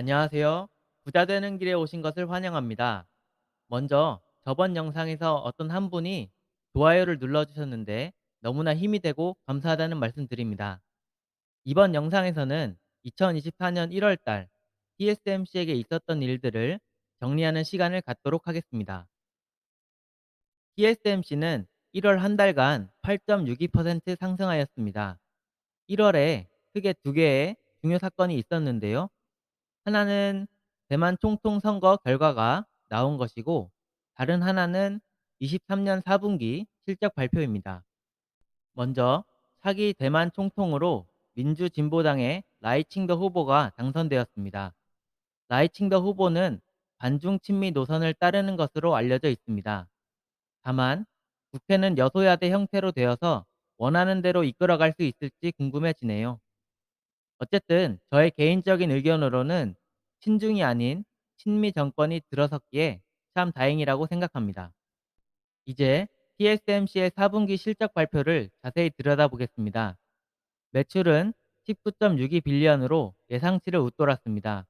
안녕하세요. 부자 되는 길에 오신 것을 환영합니다. 먼저 저번 영상에서 어떤 한 분이 좋아요를 눌러주셨는데 너무나 힘이 되고 감사하다는 말씀 드립니다. 이번 영상에서는 2024년 1월달 TSMC에게 있었던 일들을 정리하는 시간을 갖도록 하겠습니다. TSMC는 1월 한 달간 8.62% 상승하였습니다. 1월에 크게 두 개의 중요 사건이 있었는데요. 하나는 대만 총통 선거 결과가 나온 것이고 다른 하나는 23년 4분기 실적 발표입니다. 먼저 차기 대만 총통으로 민주진보당의 라이칭더 후보가 당선되었습니다. 라이칭더 후보는 반중 친미 노선을 따르는 것으로 알려져 있습니다. 다만 국회는 여소야대 형태로 되어서 원하는 대로 이끌어갈 수 있을지 궁금해지네요. 어쨌든 저의 개인적인 의견으로는 친중이 아닌 친미 정권이 들어섰기에 참 다행이라고 생각합니다. 이제 TSMC의 4분기 실적 발표를 자세히 들여다보겠습니다. 매출은 19.62 빌리언으로 예상치를 웃돌았습니다.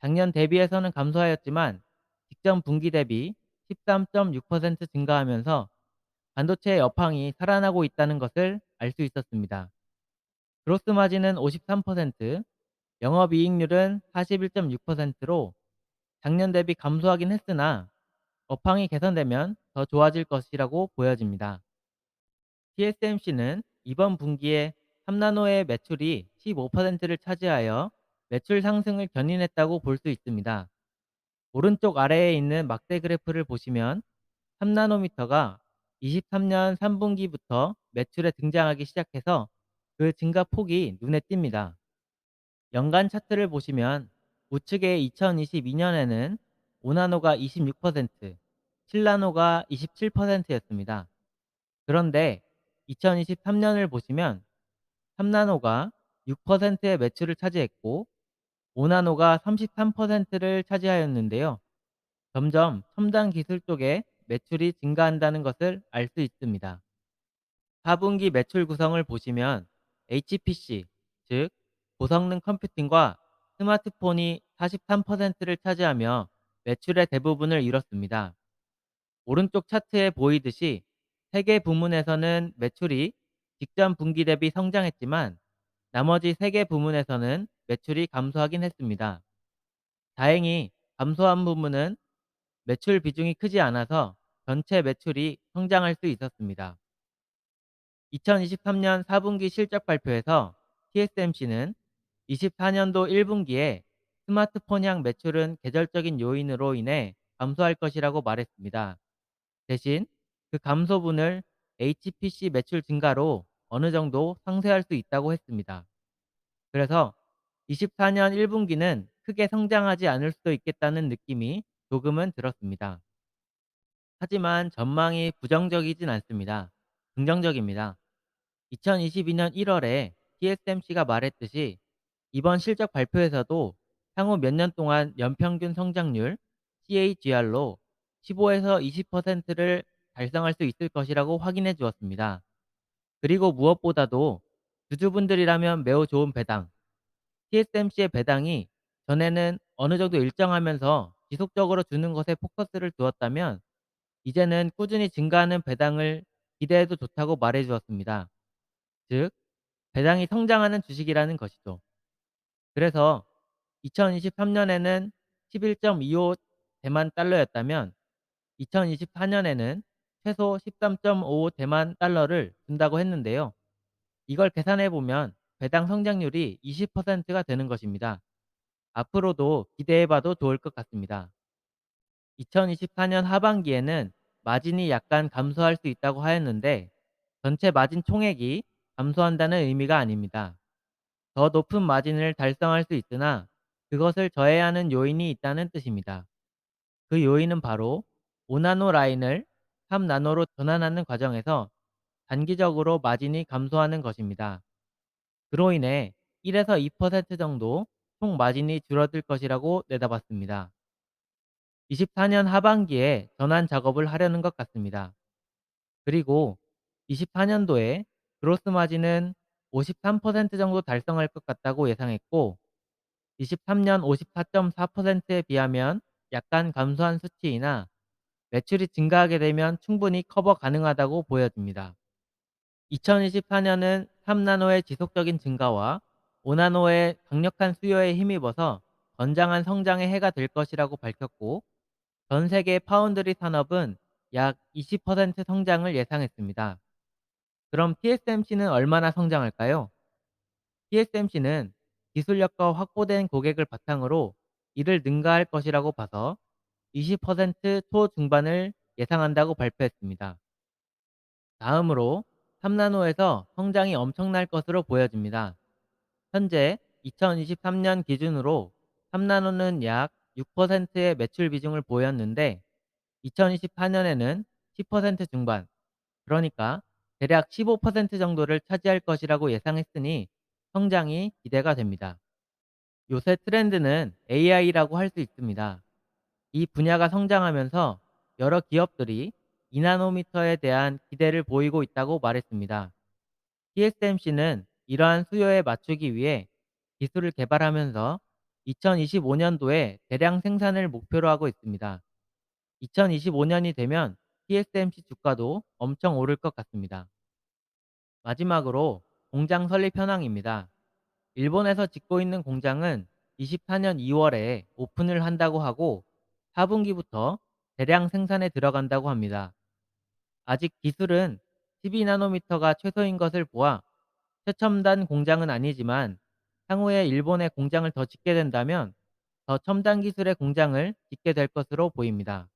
작년 대비해서는 감소하였지만 직전 분기 대비 13.6% 증가하면서 반도체의 여팡이 살아나고 있다는 것을 알 수 있었습니다. 그로스 마진은 53%, 영업이익률은 41.6%로 작년 대비 감소하긴 했으나 업황이 개선되면 더 좋아질 것이라고 보여집니다. TSMC는 이번 분기에 3나노의 매출이 15%를 차지하여 매출 상승을 견인했다고 볼 수 있습니다. 오른쪽 아래에 있는 막대 그래프를 보시면 3나노미터가 23년 3분기부터 매출에 등장하기 시작해서 그 증가 폭이 눈에 띕니다. 연간 차트를 보시면 우측의 2022년에는 5나노가 26%, 7나노가 27%였습니다. 그런데 2023년을 보시면 3나노가 6%의 매출을 차지했고 5나노가 33%를 차지하였는데요. 점점 첨단 기술 쪽에 매출이 증가한다는 것을 알 수 있습니다. 4분기 매출 구성을 보시면 HPC, 즉 고성능 컴퓨팅과 스마트폰이 43%를 차지하며 매출의 대부분을 이뤘습니다. 오른쪽 차트에 보이듯이 세개 부문에서는 매출이 직전 분기 대비 성장했지만 나머지 세개 부문에서는 매출이 감소하긴 했습니다. 다행히 감소한 부문은 매출 비중이 크지 않아서 전체 매출이 성장할 수 있었습니다. 2023년 4분기 실적 발표에서 TSMC는 24년도 1분기에 스마트폰향 매출은 계절적인 요인으로 인해 감소할 것이라고 말했습니다. 대신 그 감소분을 HPC 매출 증가로 어느 정도 상쇄할 수 있다고 했습니다. 그래서 24년 1분기는 크게 성장하지 않을 수도 있겠다는 느낌이 조금은 들었습니다. 하지만 전망이 부정적이진 않습니다. 긍정적입니다. 2022년 1월에 TSMC가 말했듯이 이번 실적 발표에서도 향후 몇 년 동안 연평균 성장률 CAGR로 15에서 20%를 달성할 수 있을 것이라고 확인해 주었습니다. 그리고 무엇보다도 주주분들이라면 매우 좋은 배당, TSMC의 배당이 전에는 어느 정도 일정하면서 지속적으로 주는 것에 포커스를 두었다면 이제는 꾸준히 증가하는 배당을 기대해도 좋다고 말해 주었습니다. 즉, 배당이 성장하는 주식이라는 것이죠. 그래서 2023년에는 11.25 대만 달러였다면 2024년에는 최소 13.5 대만 달러를 준다고 했는데요. 이걸 계산해 보면 배당 성장률이 20%가 되는 것입니다. 앞으로도 기대해 봐도 좋을 것 같습니다. 2024년 하반기에는 마진이 약간 감소할 수 있다고 하였는데 전체 마진 총액이 감소한다는 의미가 아닙니다. 더 높은 마진을 달성할 수 있으나 그것을 저해하는 요인이 있다는 뜻입니다. 그 요인은 바로 5나노 라인을 3나노로 전환하는 과정에서 단기적으로 마진이 감소하는 것입니다. 그로 인해 1에서 2% 정도 총 마진이 줄어들 것이라고 내다봤습니다. 24년 하반기에 전환 작업을 하려는 것 같습니다. 그리고 24년도에 그로스 마진은 53% 정도 달성할 것 같다고 예상했고 23년 54.4%에 비하면 약간 감소한 수치이나 매출이 증가하게 되면 충분히 커버 가능하다고 보여집니다. 2024년은 3나노의 지속적인 증가와 5나노의 강력한 수요에 힘입어서 건장한 성장의 해가 될 것이라고 밝혔고 전 세계 파운드리 산업은 약 20% 성장을 예상했습니다. 그럼 TSMC는 얼마나 성장할까요? TSMC는 기술력과 확보된 고객을 바탕으로 이를 능가할 것이라고 봐서 20% 초중반을 예상한다고 발표했습니다. 다음으로 3나노에서 성장이 엄청날 것으로 보여집니다. 현재 2023년 기준으로 3나노는 약 6%의 매출 비중을 보였는데 2024년에는 10% 중반, 그러니까 대략 15% 정도를 차지할 것이라고 예상했으니 성장이 기대가 됩니다. 요새 트렌드는 AI라고 할 수 있습니다. 이 분야가 성장하면서 여러 기업들이 2나노미터에 대한 기대를 보이고 있다고 말했습니다. TSMC는 이러한 수요에 맞추기 위해 기술을 개발하면서 2025년도에 대량 생산을 목표로 하고 있습니다. 2025년이 되면 TSMC 주가도 엄청 오를 것 같습니다. 마지막으로 공장 설립 현황입니다. 일본에서 짓고 있는 공장은 24년 2월에 오픈을 한다고 하고 4분기부터 대량 생산에 들어간다고 합니다. 아직 기술은 12나노미터가 최소인 것을 보아 최첨단 공장은 아니지만 향후에 일본에 공장을 더 짓게 된다면 더 첨단 기술의 공장을 짓게 될 것으로 보입니다.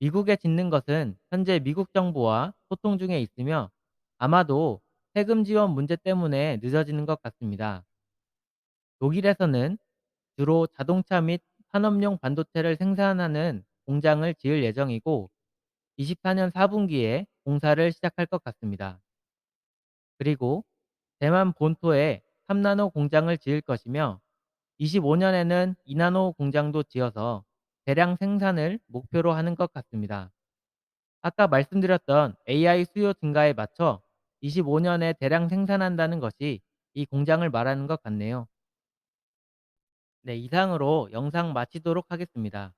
미국에 짓는 것은 현재 미국 정부와 소통 중에 있으며 아마도 세금 지원 문제 때문에 늦어지는 것 같습니다. 독일에서는 주로 자동차 및 산업용 반도체를 생산하는 공장을 지을 예정이고 24년 4분기에 공사를 시작할 것 같습니다. 그리고 대만 본토에 3나노 공장을 지을 것이며 25년에는 2나노 공장도 지어서 대량 생산을 목표로 하는 것 같습니다. 아까 말씀드렸던 AI 수요 증가에 맞춰 25년에 대량 생산한다는 것이 이 공장을 말하는 것 같네요. 네, 이상으로 영상 마치도록 하겠습니다.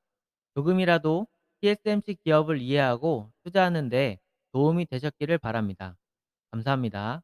조금이라도 TSMC 기업을 이해하고 투자하는데 도움이 되셨기를 바랍니다. 감사합니다.